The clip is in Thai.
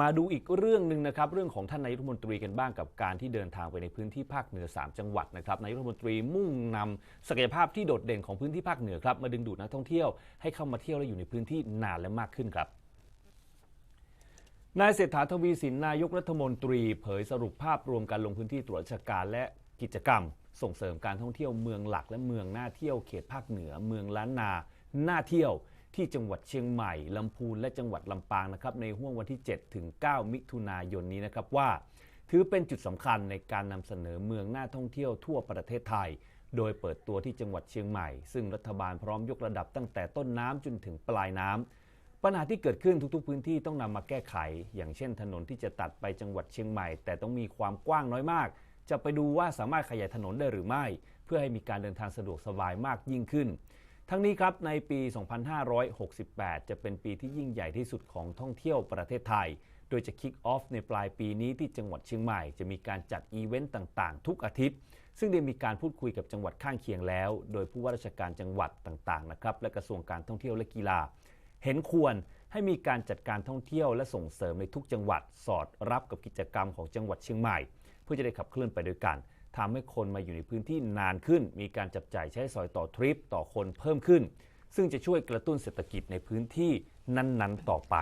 มาดูอีกเรื่องหนึ่งนะครับเรื่องของท่านนายกรัฐมนตรีกันบ้างกับการที่เดินทางไปในพื้นที่ภาคเหนือ 3 จังหวัดนะครับนายกรัฐมนตรีมุ่งนำศักยภาพที่โดดเด่นของพื้นที่ภาคเหนือครับมาดึงดูดนักท่องเที่ยวให้เข้ามาเที่ยวและอยู่ในพื้นที่นานและมากขึ้นครับนายเศรษฐาทวีสินนายกรัฐมนตรี เผยสรุปภาพรวมการลงพื้นที่ตรวจราชการและกิจกรรม ส่งเสริมการท่องเที่ยวเมืองหลักและเมืองน่าเที่ยวเขตภาคเหนือ เมืองล้านนาน่าเที่ยว ที่จังหวัดเชียงใหม่ลำพูนและจังหวัดลำปางนะครับในห่วงวันที่ 7 ถึง 9 มิถุนายนนี้นะครับว่า ถือเป็นจุดสำคัญในการนำเสนอเมืองน่าท่องเที่ยวทั่วประเทศไทย โดยเปิดตัวที่จังหวัดเชียงใหม่ ซึ่งรัฐบาลพร้อมยกระดับตั้งแต่ต้นน้ำจนถึงปลายน้ำปัญหาที่เกิดขึ้นทุกๆ พื้นที่ต้องนำมาแก้ไข อย่างเช่น ถนนที่จะตัดไปจังหวัดเชียงใหม่ แต่ต้องมีความกว้างน้อยมาก จะไปดูว่าสามารถขยายถนนได้หรือไม่ เพื่อให้มีการเดินทางสะดวกสบายมากยิ่งขึ้น ทั้งนี้ครับในปี 2568 จะเป็นปีที่ยิ่งใหญ่ที่สุดของท่องเที่ยวประเทศไทย โดยจะคิกออฟในปลายปีนี้ที่จังหวัดเชียงใหม่ จะมีการจัดอีเวนต์ต่าง ๆ ทุกอาทิตย์ ซึ่งได้มีการพูดคุยกับจังหวัดข้างเคียงแล้ว โดยผู้ว่าราชการจังหวัดต่าง ๆ นะครับ และกระทรวงการท่องเที่ยวและกีฬา เห็นควรให้มีการจัดการท่องเที่ยวและส่งเสริมในทุกจังหวัด สอดรับกับกิจกรรมของจังหวัดเชียงใหม่ เพื่อจะได้ขับเคลื่อนไปด้วยกัน ทำให้คนมาอยู่ในพื้นที่นานขึ้น มีการจับจ่ายใช้สอยต่อทริปต่อคนเพิ่มขึ้น ซึ่งจะช่วยกระตุ้นเศรษฐกิจในพื้นที่นั้นๆ ต่อไป